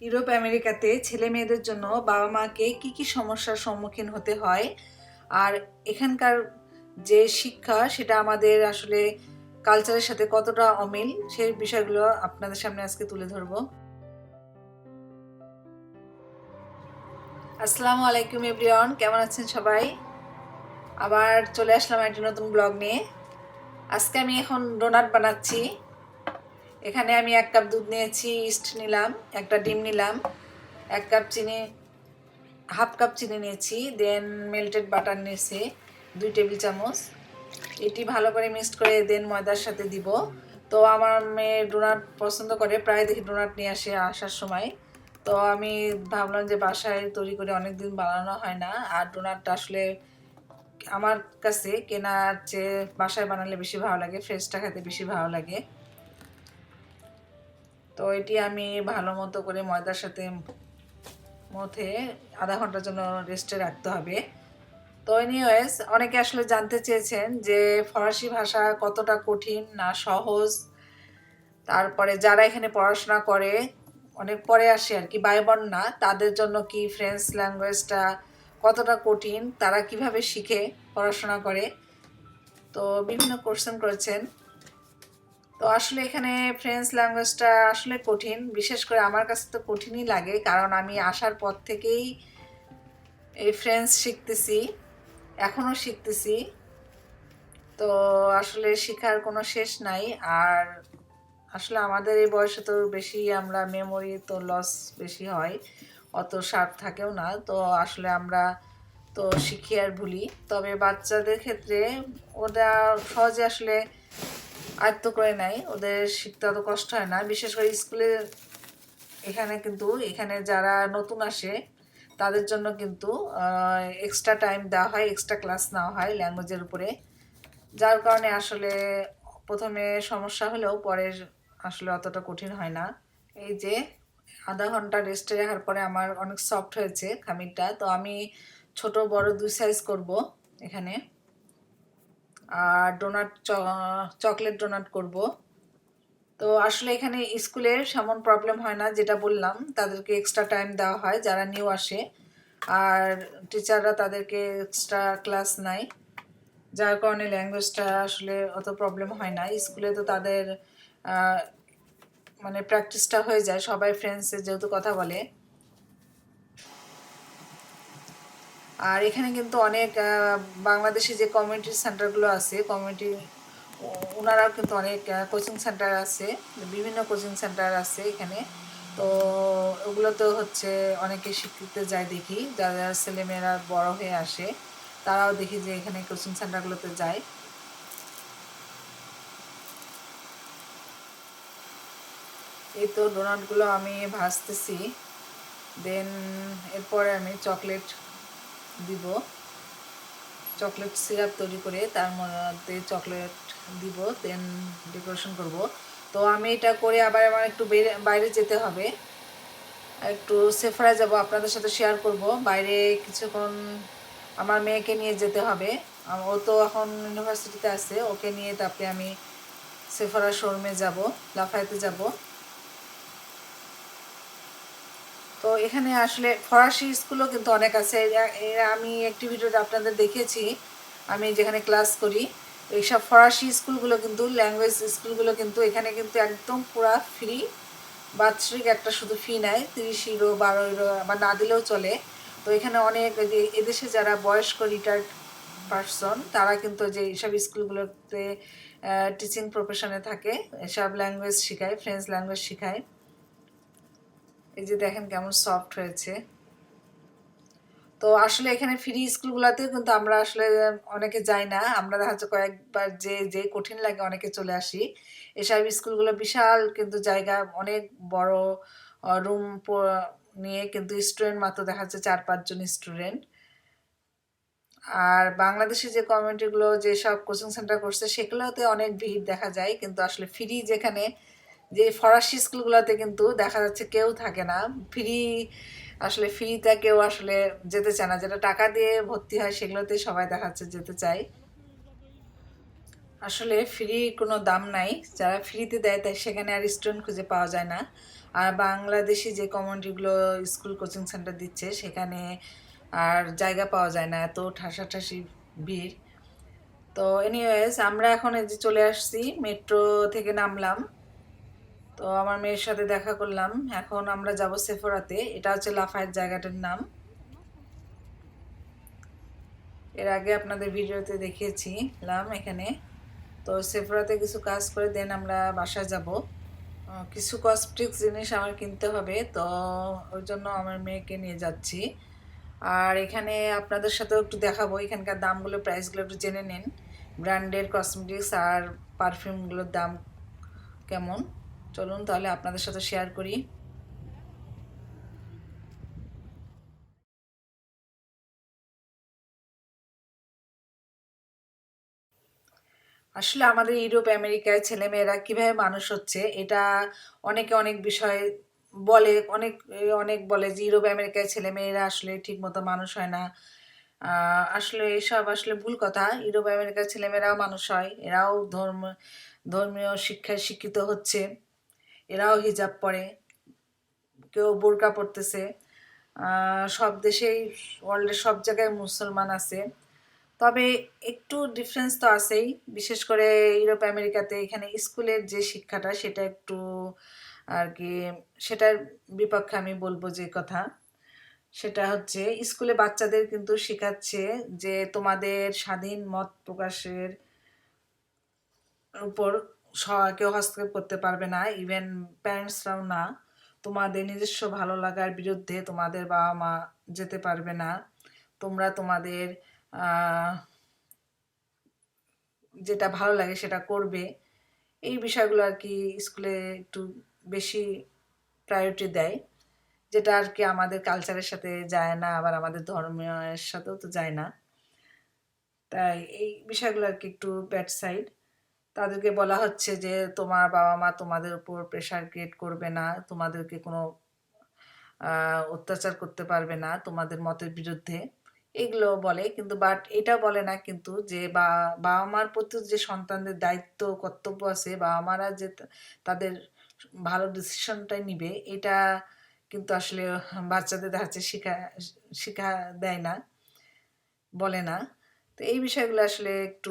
Europe, আমেরিকাতে ছেলে মেয়েদের জন্য বাবা মাকে কি কি সমস্যার সম্মুখীন হতে হয়? আর এখানকার যে শিক্ষা, সেটা আমাদের আসলে কালচারের সাথে কতটা অমিল? সেই বিষয়গুলো আপনাদের সামনে আজকে তুলে ধরবো। আসসালামু আলাইকুম এভরিওয়ান, কেমন আছেন সবাই? আবার চলে আসলাম একটি নতুন ব্লগ নিয়ে। আজকে আমি এখন ডোনাট বানাচ্ছি। এখানে আমি এক কাপ দুধ নিয়েছি, ইস্ট নিলাম, একটা ডিম নিলাম, এক কাপ চিনি, হাফ কাপ চিনি নিয়েছি, দেন মেল্টেড বাটার নিয়েছি, দুই টেবিল চামচ। এটি ভালো করে মিক্সড করে দেন ময়দার সাথে দিব। তো আমার মেয়ে ডোনাট পছন্দ করে, প্রায় দেখি ডোনাট নিয়ে আসে আসার সময়। তো আমি ভাবলাম যে বাসায় তৈরি করে অনেক দিন বানানো হয় না, আর ডোনাটটা আসলে আমার কাছে কেনার চেয়ে বাসায় বানালে বেশি ভালো লাগে, ফ্রেশটা খেতে বেশি ভালো লাগে। তো এটি আমি ভালো মতো করে ময়দার সাথে মথে আধা ঘণ্টার জন্য রেস্টে রাখতে হবে। তো এনিওয়েজ অনেকে আসলে জানতে চেয়েছেন যে ফরাসি ভাষা কতটা কঠিন না সহজ। তারপরে যারা এখানে পড়াশোনা করে, অনেক পরে আসে আর কি বাইবন না, তাদের জন্য কি ফ্রেঞ্চ ল্যাঙ্গুয়েজটা কতটা কঠিন, তারা কীভাবে শিখে পড়াশোনা করে। তো বিভিন্ন কোশ্চেন করেছেন। তো আসলে এখানে ফ্রেঞ্চ ল্যাঙ্গুয়েজটা আসলে কঠিন। বিশেষ করে আমার কাছে তো কঠিনই লাগে, কারণ আমি আসার পর থেকেই এই ফ্রেঞ্চ শিখতেছি, এখনও শিখতেছি। তো আসলে শেখার কোনো শেষ নাই, আর আসলে আমাদের এই বয়সে তো বেশি আমরা মেমোরি তো লস বেশি হয়, অত শার্প থাকেও না। তো আসলে আমরা তো শিখি আর ভুলি। তবে বাচ্চাদের ক্ষেত্রে ওরা সহজে আসলে আয়ত্ত করে নেয়। ওদের শিখতে অত কষ্ট হয় না। বিশেষ করে স্কুলে এখানে কিন্তু, এখানে যারা নতুন আসে, তাদের জন্য কিন্তু এক্সট্রা টাইম দেওয়া হয় এক্সট্রা ক্লাস নেওয়া হয় ল্যাঙ্গুয়েজের উপরে। যার কারণে আসলে প্রথমে সমস্যা হলেও পরে আসলে অতটা কঠিন হয় না। এই যে আধা ঘণ্টা রেস্টে রাখার পরে আমার অনেক সফট হয়েছে খামিরটা। তো আমি ছোট, বড় দুই সাইজ করব এখানে। আর ডোনাট চকলেট ডোনাট করব। তো আসলে এখানে স্কুলে সেমন প্রবলেম হয় না, যেটা বললাম, তাদেরকে এক্সট্রা টাইম দেওয়া হয়, যারা নিউ আসে। আর টিচাররা তাদেরকে এক্সট্রা ক্লাস নেয়, যার কারণে ল্যাঙ্গুয়েজটা আসলে অত প্রবলেম হয় না। স্কুলে তো তাদের মানে প্র্যাকটিসটা হয়ে যায়, সবাই ফ্রেন্ডসে যেহেতু কথা বলে। আর এখানে কিন্তু অনেক বাংলাদেশে যে কমিউনিটি সেন্টারগুলো আছে কমিউনিটি ওনারাও কিন্তু অনেক কোচিং সেন্টার আছে, বিভিন্ন কোচিং সেন্টার আছে এখানে। তো ওগুলো তো হচ্ছে অনেকে শিখতে যায় দেখি, যারা ছেলেমেয়েরা বড় হয়ে আসে, তারাও দেখি যে এখানে কোচিং সেন্টারগুলোতে যায়। এই তো ডোনাটগুলো আমি ভাজতেছি দেন এরপরে আমি চকলেট দিব। চকলেট সিরাপ তৈরি করে তার মধ্যে চকলেট দিব দেন ডেকোরেশন করব। তো আমি এটা করে আবার আমার একটু বাইরে যেতে হবে। একটু সেফারায় যাব, আপনাদের সাথে শেয়ার করব। বাইরে কিছুক্ষণ আমার মেয়েকে নিয়ে যেতে হবে। ও তো এখন ইউনিভার্সিটিতে আছে, ওকে নিয়ে তারপরে আমি সেফারা শোরুমে যাব লাফাইতে যাব। তো এখানে আসলে ফরাসি স্কুলও কিন্তু অনেক আছে। আমি একটি ভিডিওতে আপনাদের দেখেছি। আমি যেখানে ক্লাস করি, এইসব ফরাসি স্কুলগুলো কিন্তু ল্যাঙ্গুয়েজ স্কুলগুলো কিন্তু, এখানে কিন্তু একদম পুরা ফ্রি বাৎসরিক একটা শুধু ফি নেয়। তিরিশ ইউরো বারো ইউরো বা না দিলেও চলে। তো এখানে অনেক যে, এদেশে যারা বয়স্ক রিটায়ার্ড পার্সন তারা কিন্তু যে এইসব স্কুলগুলোতে টিচিং প্রফেশনে থাকে, এসব ল্যাঙ্গুয়েজ শেখায় ফ্রেঞ্চ ল্যাঙ্গুয়েজ শেখায়। এই যে দেখেন কেমন সফট হয়েছে। তো আসলে এখানে ফ্রি স্কুলগুলোতেও কিন্তু আমরা আসলে অনেকে যাই না, আমরা দেখা যাচ্ছে কয়েকবার যে যে কঠিন লাগে অনেকে চলে আসি। এসব স্কুলগুলো বিশাল কিন্তু জায়গা, অনেক বড় রুম নিয়ে কিন্তু স্টুডেন্ট মাত্র দেখা যাচ্ছে চার পাঁচজন স্টুডেন্ট আর বাংলাদেশে যে কমিউনিটিগুলো যেসব কোচিং সেন্টার করছে, সেগুলোতে অনেক ভিড় দেখা যায়, কিন্তু আসলে ফ্রি যেখানে যে ফরাসি স্কুলগুলোতে কিন্তু দেখা যাচ্ছে কেউ থাকে না। ফ্রি, আসলে ফ্রিতে কেউ আসলে যেতে চায় না। যেটা টাকা দিয়ে ভর্তি হয় সেগুলোতে সবাই দেখাচ্ছে যেতে চায়। আসলে ফ্রি কোনো দাম নাই। যারা ফ্রিতে দেয় তাই সেখানে আর স্টুডেন্ট খুঁজে পাওয়া যায় না। আর বাংলাদেশি যে কমিউনিটিগুলো স্কুল কোচিং সেন্টার দিচ্ছে সেখানে আর জায়গা পাওয়া যায় না। এত ঠাসাঠাসি ভিড়। তো এনিওয়েজ আমরা এখন এই যে চলে আসছি। মেট্রো থেকে নামলাম। তো আমার মেয়ের সাথে দেখা করলাম। এখন আমরা যাব সেফোরাতে। এটা হচ্ছে লাফায়ের জায়গাটার নাম। এর আগে আপনাদের ভিডিওতে দেখিয়েছিলাম এখানে। তো সেফরাতে কিছু কাজ করে দেন আমরা বাসায় যাব। কিছু কসমেটিক্স জিনিস আমার কিনতে হবে, তো ওই জন্য আমার মেয়েকে নিয়ে যাচ্ছি। আর এখানে আপনাদের সাথেও একটু দেখাবো, এখানকার দামগুলো প্রাইসগুলো একটু জেনে নিন। ব্র্যান্ডের কসমেটিক্স আর পারফিউমগুলোর দাম কেমন? চলুন তাহলে আপনাদের সাথে শেয়ার করি। আসলে আমাদের ইউরোপ আমেরিকায় ছেলেমেয়েরা কীভাবে মানুষ হচ্ছে, এটা অনেকে অনেক বিষয় বলে, অনেক অনেক বলে যে ইউরোপ আমেরিকায় ছেলেমেয়েরা আসলে ঠিকমতো মানুষ হয় না। আসলে এসব আসলে ভুল কথা। ইউরোপ, আমেরিকার ছেলেমেয়েরাও মানুষ হয়, এরাও ধর্ম, ধর্মীয় শিক্ষায় শিক্ষিত হচ্ছে। এরাও হিজাব পরে, কেউ বোরকা পরতেছে। সব দেশেই ওয়ার্ল্ডের সব জায়গায় মুসলমান আছে। তবে একটু ডিফারেন্স তো আছেই। বিশেষ করে ইউরোপ, আমেরিকাতে এখানে স্কুলের যে শিক্ষাটা, সেটা একটু আর কি, সেটার বিপক্ষে আমি বলব যে কথা। সেটা হচ্ছে, স্কুলে বাচ্চাদের কিন্তু শেখাচ্ছে যে তোমাদের স্বাধীন মত প্রকাশের উপর কেউ হস্তক্ষেপ করতে পারবে না ইভেন প্যারেন্টসরাও না। তোমাদের নিজস্ব ভালো লাগার বিরুদ্ধে তোমাদের বাবা মা যেতে পারবে না। তোমরা তোমাদের যেটা ভালো লাগে সেটা করবে। এই বিষয়গুলো আর কি স্কুলে একটু বেশি প্রায়োরিটি দেয়। যেটা আর কি আমাদের কালচারের সাথে যায় না, আবার আমাদের ধর্মের সাথেও তো যায় না। তাই এই বিষয়গুলো আর কি একটু ব্যাড সাইড তাদেরকে বলা হচ্ছে যে, তোমার বাবা মা তোমাদের উপর প্রেশার ক্রিয়েট করবে না, তোমাদেরকে কোনো অত্যাচার করতে পারবে না, তোমাদের মতের বিরুদ্ধে। এগুলো বলে, কিন্তু বাট এটা বলে না কিন্তু যে, বা বাবা মার প্রতি যে সন্তানদের দায়িত্ব, কর্তব্য আছে বাবা মারা যে তাদের ভালো ডিসিশনটাই নিবে, এটা কিন্তু আসলে বাচ্চাদের যাচ্ছে শিখা শিখা দেয় না, বলে না। তো এই বিষয়গুলো আসলে একটু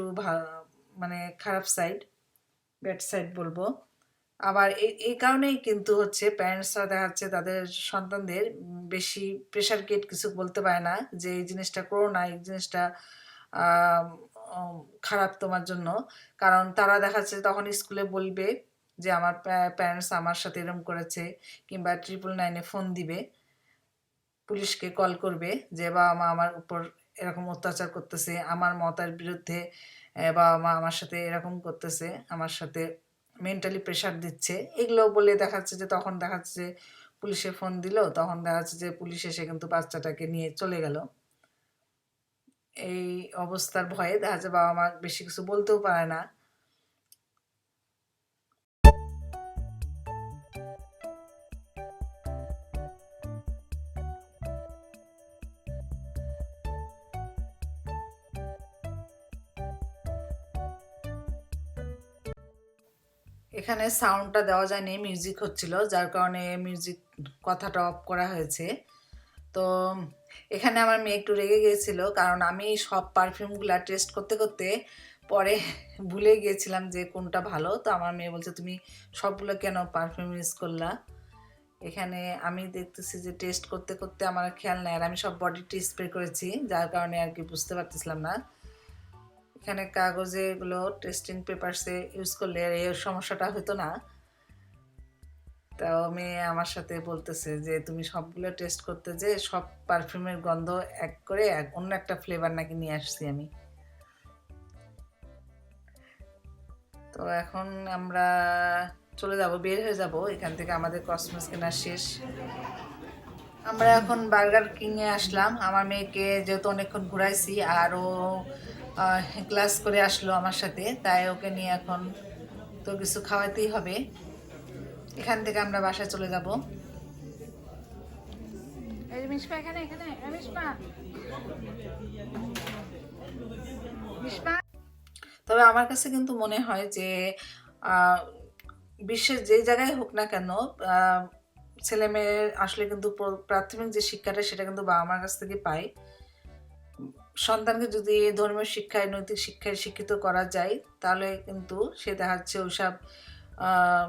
মানে খারাপ সাইড ব্যাড সাইড বলব। আবার এই কারণেই কিন্তু হচ্ছে প্যারেন্টসরা দেখা যাচ্ছে তাদের সন্তানদের বেশি প্রেশার ক্রিয়েট কিছু বলতে পারে না যে এই জিনিসটা করো না, এই জিনিসটা খারাপ তোমার জন্য। কারণ তারা দেখা যাচ্ছে তখন স্কুলে বলবে যে আমার প্যারেন্টস আমার সাথে এরকম করেছে কিংবা ট্রিপল নাইনে ফোন দিবে, পুলিশকে কল করবে যে বাবা মা আমার উপর এরকম অত্যাচার করতেছে, আমার মতার বিরুদ্ধে বাবা মা আমার সাথে এরকম করতেছে, আমার সাথে মেন্টালি প্রেশার দিচ্ছে। এগুলো বলে দেখাচ্ছে যে, তখন দেখাচ্ছে পুলিশে ফোন দিল, তখন দেখা যাচ্ছে যে, পুলিশ এসে কিন্তু বাচ্চাটাকে নিয়ে চলে গেল। এই অবস্থার ভয়ে দেখা যাচ্ছে বাবা মা বেশি কিছু বলতেও পারে না। এখানে সাউন্ডটা দেওয়া যায়নি মিউজিক হচ্ছিল, যার কারণে মিউজিক কথাটা অফ করা হয়েছে। তো এখানে আমার মেয়ে একটু রেগে গিয়েছিল, কারণ আমি সব পারফিউমগুলা টেস্ট করতে করতে পরে ভুলে গিয়েছিলাম যে কোনটা ভালো। তো আমার মেয়ে বলছে, তুমি সবগুলো কেন পারফিউম ইউজ করলা? এখানে আমি দেখতেছি যে টেস্ট করতে করতে আমার খেয়াল নেই, আর আমি সব বডিটি স্প্রে করেছি, যার কারণে আর কি বুঝতে পারতেছিলাম না। এখানে কাগজে এগুলো টেস্টিং পেপারসে ইউজ করলে এই সমস্যাটা হতো না। তাও মেয়ে আমার সাথে বলতেছে যে, তুমি সবগুলো টেস্ট করতে যে সব পারফিউমের গন্ধ এক করে এক অন্য একটা ফ্লেভার নাকি নিয়ে আসছি আমি। তো এখন আমরা চলে যাব, বের হয়ে যাব। এখান থেকে আমাদের কসমস কেনা শেষ। আমরা এখন বার্গার কিংয়ে আসলাম। আমার মেয়েকে যেহেতু অনেকক্ষণ ঘুরাইছি আর ও ক্লাস করে আসলো আমার সাথে তাই ওকে নিয়ে এখন তো কিছু খাওয়াতেই হবে। এখান থেকে আমরা বাসায় চলে যাব। এখানে এখানে। তবে আমার কাছে কিন্তু মনে হয় যে আহ, বিশ্বের যে জায়গায় হোক না কেন আহ, ছেলে মেয়ে আসলে কিন্তু প্রাথমিক যে শিক্ষাটা সেটা কিন্তু বাবা মার কাছ থেকে পায়। সন্তানকে যদি ধর্মীয় শিক্ষায় নৈতিক শিক্ষায় শিক্ষিত করা যায় তাহলে কিন্তু সে দেখা যাচ্ছে ওইসব আহ,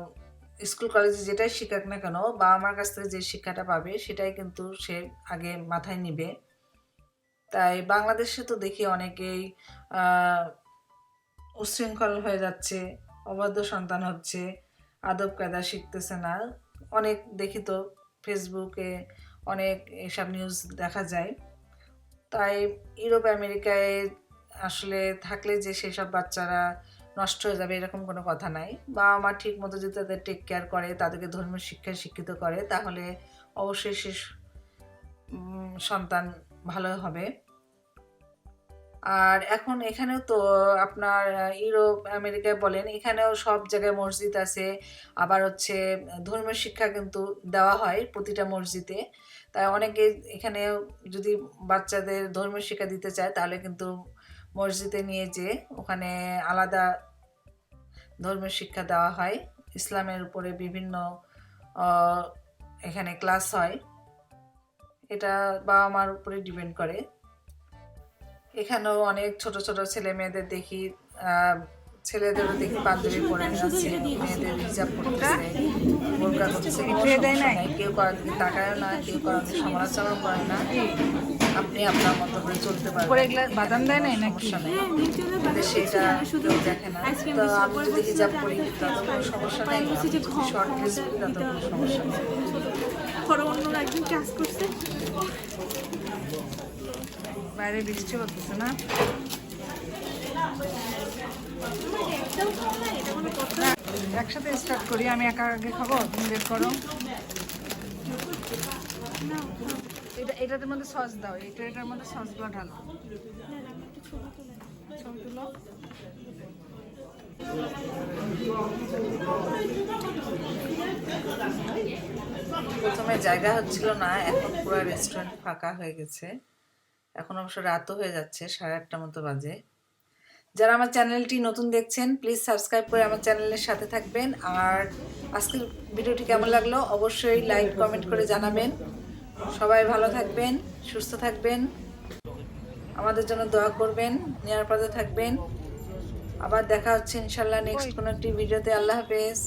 স্কুল কলেজে যেটাই শিখাক না কেন বাবা মার কাছ থেকে যে শিক্ষাটা পাবে সেটাই কিন্তু সে আগে মাথায় নিবে। তাই বাংলাদেশে তো দেখি অনেকেই আহ, উচ্ছৃঙ্খল হয়ে যাচ্ছে অবাধ্য সন্তান হচ্ছে আদব কায়দা শিখতেছে না। অনেক দেখি তো ফেসবুকে অনেক এসব নিউজ দেখা যায়। তাই ইউরোপ, আমেরিকায় আসলে থাকলে যে সেসব বাচ্চারা নষ্ট হয়ে যাবে এরকম কোনো কথা নাই। বাবা মা ঠিক মতো যদি তাদের টেক কেয়ার করে, তাদেরকে ধর্মীয় শিক্ষায় শিক্ষিত করে, তাহলে অবশ্যই সে সন্তান ভালো হবে। আর এখন এখানেও তো আপনার ইউরোপ, আমেরিকায় বলেন, এখানেও সব জায়গায় মসজিদ আছে। আবার হচ্ছে ধর্মীয় শিক্ষা কিন্তু দেওয়া হয় প্রতিটা মসজিদে। অনেকে এখানে যদি বাচ্চাদের ধর্মীয় শিক্ষা দিতে চায়, তাহলে কিন্তু মসজিদে নিয়ে যে ওখানে আলাদা ধর্মীয় শিক্ষা দেওয়া হয়। ইসলামের উপরে বিভিন্ন এখানে ক্লাস হয়। এটা বাবা মার উপরে ডিপেন্ড করে। এখানেও অনেক ছোট ছোট ছেলে মেয়েদের দেখি ছেলেদেরও দেখি পাঞ্জাবি পরে মেয়েদের হিজাব পড়তেছে কেউ না কেউ না আপনি আপনার মতো করে চলতে পারবেন বাদাম দেয় নাই কেউ দেখে না সমস্যা শর্ট কোনো সমস্যা বাইরে বৃষ্টি হতেছে না একসাথে স্টার্ট করি, আমি একা আগে খাব, তুমি বের করো। এটা এটার মধ্যে সস দাও, এটা, এটার মধ্যে সসগুলো ঢালো। প্রথমে জায়গা হচ্ছিল না, এখন পুরো রেস্টুরেন্ট ফাঁকা হয়ে গেছে। এখন অবশ্য রাতও হয়ে যাচ্ছে, সাড়ে আটটা মতো বাজে। যারা আমার চ্যানেলটি নতুন দেখছেন প্লিজ সাবস্ক্রাইব করে আমার চ্যানেলের সাথে থাকবেন। আর আজকের ভিডিওটি কেমন লাগল অবশ্যই লাইক কমেন্ট করে জানাবেন। সবাই ভালো থাকবেন সুস্থ থাকবেন আমাদের জন্য দোয়া করবেন নিরাপদে থাকবেন। আবার দেখা হচ্ছে ইনশাল্লাহ নেক্সট কোনো একটি ভিডিওতে। আল্লাহ হাফেজ।